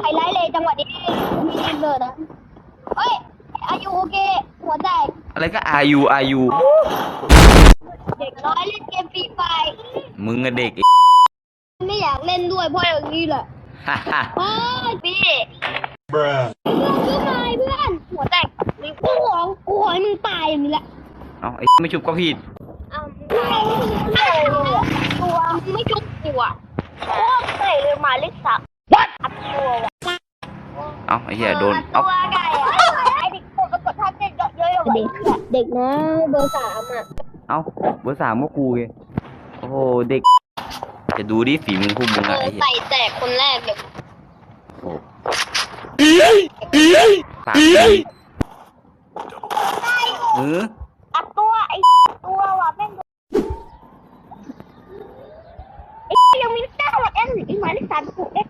ไฮไลท์เลยจังหวะนี้มีอินเบอร์นะเฮ้ยอายุโอเค หัวแตกอะไรก็อายุอายุเด็กน้อยเล่นเกมฟรีไฟมึงอะเด็กอีไม่อยากเล่นด้วยเพราะอย่างนี้แหละฮ่าฮ่าเฮ้ยพี่ Bruh. เพื่อนขึ้นมาเพื่อนหัวแตกมีกูขอกูขอให้มึงตายอย่างนี้แหละเอาไอ้ไม่ชุบก็ผิดอ้าวตายตัวไม่ชุบตัวโอ้ใส่เลยหมายเลขสามอัดตัวว่ะเอาไอ้เหี้ยโดนเอาตัวไก่อะไอ้เด็กกดกดท่าเต้นเยอะๆเด็กเด็กนะเบอร์สามอะเอาเบอร์สามก็กูไงโอ้โหเด็ก จะดูดิฝีมือพวกมึงอะไอ้เหี้ยใส่แตกคนแรกเลยโอ้ปากดีเอออัดตัวไอ้ตัวว่ะแม่งไอ้ยังมีเต้าอะเอ็นไอ้หมายเลขสามกูเอ็